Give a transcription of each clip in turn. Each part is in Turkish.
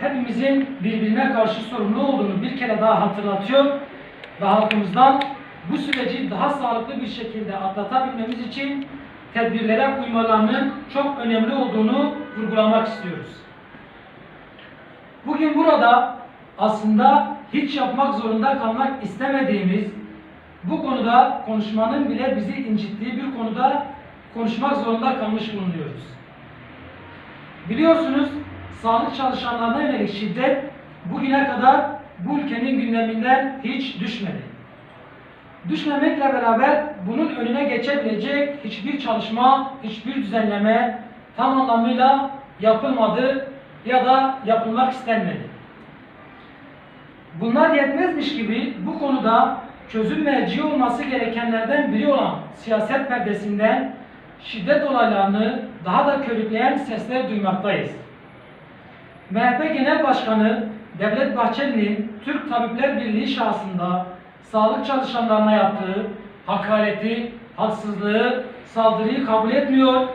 hepimizin birbirine karşı sorumlu olduğunu bir kere daha hatırlatıyor ve halkımızdan bu süreci daha sağlıklı bir şekilde atlatabilmemiz için tedbirlere uymalarının çok önemli olduğunu vurgulamak istiyoruz. Bugün burada aslında hiç yapmak zorunda kalmak istemediğimiz bu konuda konuşmanın bile bizi incittiği bir konuda konuşmak zorunda kalmış bulunuyoruz. Biliyorsunuz sağlık çalışanlarına yönelik şiddet bugüne kadar bu ülkenin gündeminden hiç düşmedi. Düşmemekle beraber bunun önüne geçebilecek hiçbir çalışma, hiçbir düzenleme tam anlamıyla yapılmadı ya da yapılmak istenmedi. Bunlar yetmezmiş gibi bu konuda çözüm merci olması gerekenlerden biri olan siyaset perdesinden şiddet olaylarını daha da körükleyen sesler duymaktayız. MHP Genel Başkanı Devlet Bahçeli'nin Türk Tabipler Birliği şahsında sağlık çalışanlarına yaptığı hakareti, haksızlığı, saldırıyı kabul etmiyor.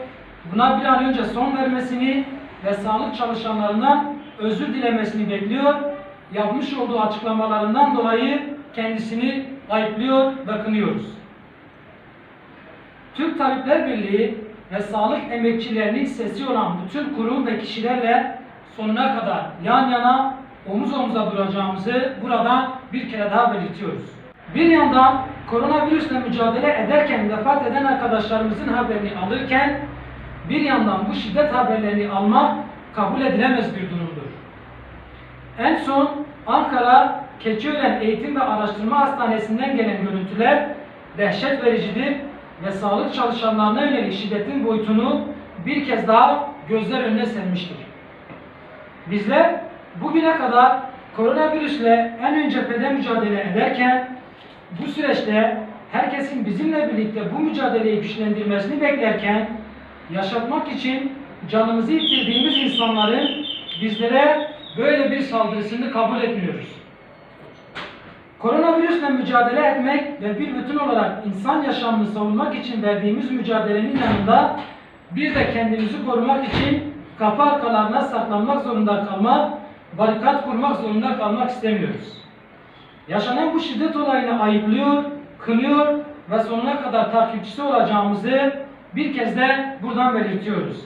Buna bir an önce son vermesini ve sağlık çalışanlarından özür dilemesini bekliyor. Yapmış olduğu açıklamalarından dolayı kendisini ayıplıyor ve kınıyoruz. Türk Tabipler Birliği ve sağlık emekçilerinin sesi olan bütün kurum ve kişilerle sonuna kadar yan yana omuz omuza duracağımızı burada bir kere daha belirtiyoruz. Bir yandan koronavirüsle mücadele ederken vefat eden arkadaşlarımızın haberini alırken bir yandan bu şiddet haberlerini almak kabul edilemez bir durumdur. En son Ankara Keçiören Eğitim ve Araştırma Hastanesi'nden gelen görüntüler dehşet vericidir ve sağlık çalışanlarına yönelik şiddetin boyutunu bir kez daha gözler önüne sermiştir. Bizler bugüne kadar koronavirüsle en ön cephede mücadele ederken bu süreçte herkesin bizimle birlikte bu mücadeleyi güçlendirmesini beklerken yaşatmak için canımızı yitirdiğimiz insanların bizlere böyle bir saldırısını kabul etmiyoruz. Koronavirüsle mücadele etmek ve bir bütün olarak insan yaşamını savunmak için verdiğimiz mücadelenin yanında bir de kendimizi korumak için kapı arkalarına saklanmak zorunda kalmak, barikat kurmak zorunda kalmak istemiyoruz. Yaşanan bu şiddet olayını ayıplıyor, kınıyor ve sonuna kadar takipçisi olacağımızı bir kez de buradan belirtiyoruz.